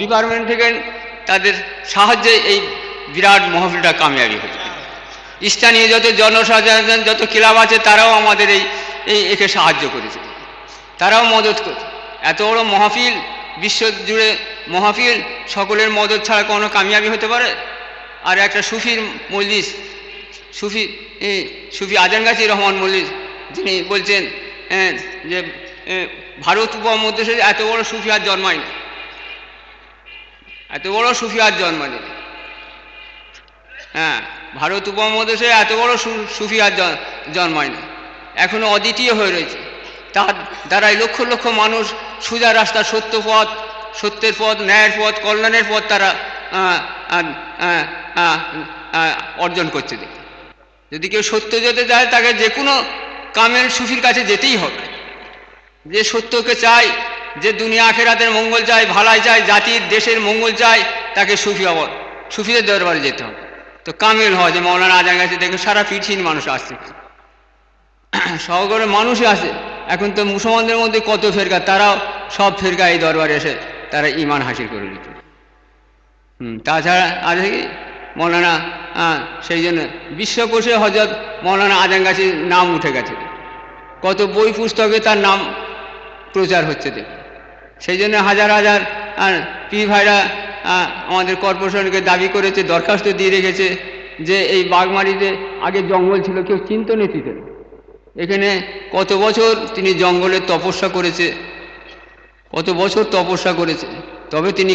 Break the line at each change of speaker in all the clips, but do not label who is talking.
Department থেকে তাদের সাহায্যে এই বিরাট মহফিলটা কামিয়াবি হয়েছে। স্থানীয় যত জনসাধারণ, যত ক্লাব আছে, তারাও আমাদের এই এই একে সাহায্য করেছে। তারাও মদত করছে এত বড় মহাফিল, বিশ্ব জুড়ে মহাফিল, সকলের মদত ছাড়া কোনো কামিয়াবি হতে পারে? আর একটা সুফির মল্লিস সুফি সুফি আজানগাছি রহমান মল্লিক যিনি বলছেন যে ভারত উপমহাদেশে এত বড় সুফি আর জন্মায়নি। এত বড় সুফি আর জন্মায়নি হ্যাঁ ভারত উপমহাদেশে এত বড় সুফি আর জন- জন্মায়নি এখনও অদ্বিতীয় হয়ে রয়েছে। তার দ্বারাই লক্ষ লক্ষ মানুষ সোজা রাস্তা, সত্য পথ, সত্যের পথ, ন্যায়ের পথ, কল্যাণের পথ তারা অর্জন করছে দেখি। যদি কেউ সত্য যেতে চায়, তাকে যে কোনো কামের সুফির কাছে যেতেই হবে। যে সত্যকে চায় যে দুনিয়া আখেরাতের মঙ্গল চায়, ভালাই চায়, জাতির, দেশের মঙ্গল চায়, তাকে সুফি হব সুফিদের দরবারে যেতে হবে। তো কামেল হয় যে মৌলানা আজান কাছে দেখে সারা পৃথিবীর মানুষ আসছে। শহরে মানুষই আসে। এখন তো মুসলমানদের মধ্যে কত ফেরকা, তারাও সব ফেরকা এই দরবারে এসে তারা ইমান হাসিল করে নিত। হুম, তাছাড়া আছে কি মৌলানা সেই জন্য বিশ্বকোষে হজরত মৌলানা আজাঙ্গাছির নাম উঠে গেছে। কত বই পুস্তকে তার নাম প্রচার হচ্ছে দেখ। সেই জন্য হাজার হাজার পি ভাইরা আমাদের কর্পোরেশনকে দাবি করেছে, দরখাস্ত দিয়ে রেখেছে যে এই বাগমারিতে আগে জঙ্গল ছিল, কেউ চিন্ত নীতিতে। এখানে কত বছর তিনি জঙ্গলে তপস্যা করেছে, কত বছর তপস্যা করেছে, তবে তিনি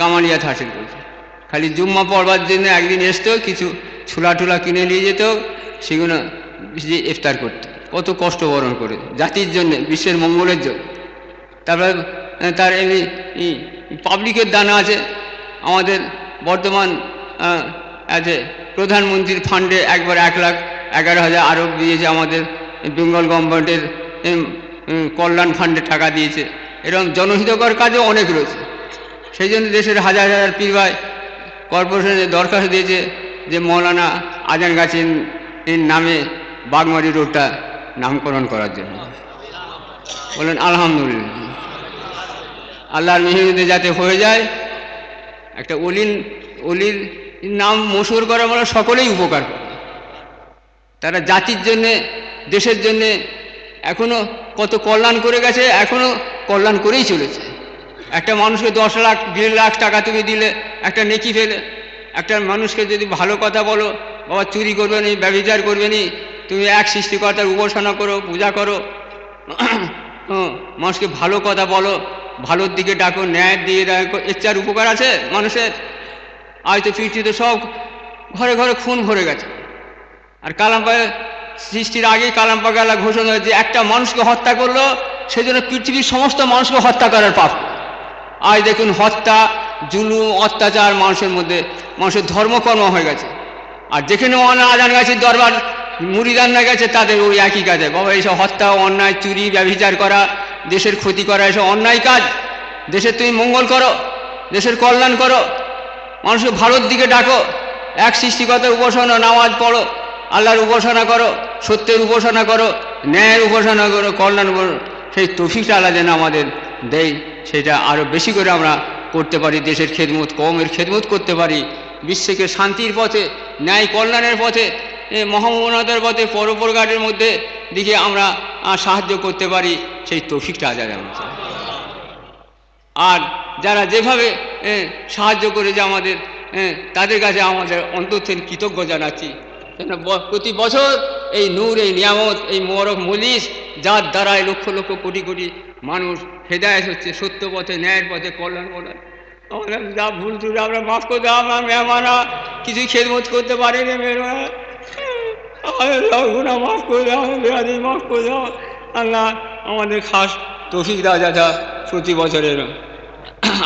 কামালিয়াত হাসিল করেছে খালি জুম্মা পড়বার জন্য একদিন আসতো কিছু ছোলা টুলা কিনে নিয়ে যেত সেগুলো ইফতার করতো, কত কষ্ট বরণ করে, জাতির জন্য, বিশ্বের মঙ্গলের জন্য। তারপরে তার এমনি পাবলিকের দানা আছে, আমাদের বর্তমান আছে প্রধানমন্ত্রীর ফান্ডে একবার এক লাখ এগারো হাজার আরও দিয়েছে আমাদের বেঙ্গল গভর্নমেন্টের কল্যাণ ফান্ডে টাকা দিয়েছে। এরকম জনহিতকর কাজও অনেক রয়েছে। সেই জন্য দেশের হাজার হাজার পীর কর্পোরেশনে দরখাস্ত দিয়েছে যে মৌলানা আজান গাছের নামে বাগমারি রোডটা নামকরণ করার জন্য। বলেন, আলহামদুলিল্লাহ। আল্লাহর মেহনতে যাতে হয়ে যায়, একটা অলিন অলির নাম মশুর করা মানে সকলেই উপকার করে। তারা জাতির জন্যে, দেশের জন্যে এখনও কত কল্যাণ করে গেছে, এখনও কল্যাণ করেই চলেছে। একটা মানুষকে দশ লাখ দেড় লাখ টাকা তুমি দিলে, একটা নেকি ফেলে, একটা মানুষকে যদি ভালো কথা বলো, বাবা চুরি করবে নি ব্যবচার করবে নি, তুমি এক সৃষ্টিকর্তার উপাসনা করো, পূজা করো মানুষকে ভালো কথা বলো ভালোর দিকে ডাকো ন্যায় দিয়ে ডাকো, এর উপকার আছে মানুষের। আজ তো পৃথিবীতে সব ঘরে ঘরে খুন ভরে গেছে। আর কালাম্পা সৃষ্টির আগেই কালাম্পাকে আল্লাহ ঘোষণা হয়েছে, একটা মানুষকে হত্যা করল সেই জন্য পৃথিবীর সমস্ত মানুষকে হত্যা করার পাপ। আজ দেখুন হত্যা, জুলুম, অত্যাচার মানুষের মধ্যে, মানুষের ধর্মকর্ম হয়ে গেছে। আর যেখানে অনা আজান গাছের দরবার মুড়িদান্না গেছে, তাদের ওই একই কাজে। বাবা, এইসব হত্যা, অন্যায়, চুরি, ব্যভিচার করা দেশের ক্ষতি করা এসব অন্যায় কাজ। দেশের তুমি মঙ্গল করো, দেশের কল্যাণ করো, মানুষকে ভালোর দিকে ডাকো, এক সৃষ্টিকতার উপাসনা, নামাজ পড়ো, আল্লাহর উপাসনা করো, সত্যের উপাসনা করো, ন্যায়ের উপাসনা করো, কল্যাণ করো, সেই তফিকটা আল্লাহ যেন আমাদের দেয়, সেটা আরও বেশি করে আমরা করতে পারি, দেশের খেদমত কমের খেদমত করতে পারি, বিশ্বকে শান্তির পথে, ন্যায় কল্যাণের পথে, এ মহামনতার পথে পরোপরঘাটের মধ্যে দিকে আমরা সাহায্য করতে পারি। সেই তফিকটা আজাদ আমরা চাই। আর যারা যেভাবে সাহায্য করেছে আমাদের এ, তাদের কাছে আমাদের অন্তর থেকে কৃতজ্ঞ জানাচ্ছি। প্রতি বছর এই নূর এই নিয়ামত এই মোরক মলিশ যার দ্বারায় লক্ষ লক্ষ কোটি কোটি মানুষ হেদায়ত হচ্ছে সত্য পথে ন্যায়ের পথে কল্যাণ কল্যাণ আমরা যা ভুল টুল আমরা মাফ করে আমরা মেহমানা কিছুই খেদমত করতে পারিনি মেহমান। আমাদের মাফ করে দাও বেড়াদি মাফ করে দাও। আল্লাহ আমাদের খাস তফিক দেওয়া যা প্রতি বছরের।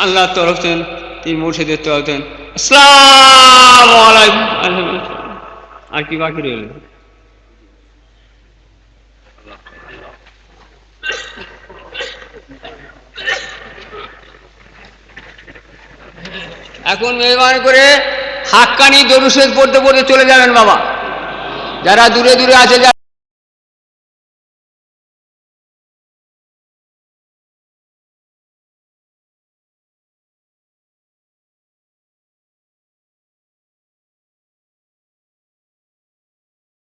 আল্লাহর তরফ থেকে তিনি মুর্শিদের তরফ থেকে। আসসালাম আর কি বাকি রইল? এখন মেহরবানি করে হাক্কানি দরুশেদ পড়তে পড়তে চলে যাবেন বাবা। যারা দূরে দূরে আছে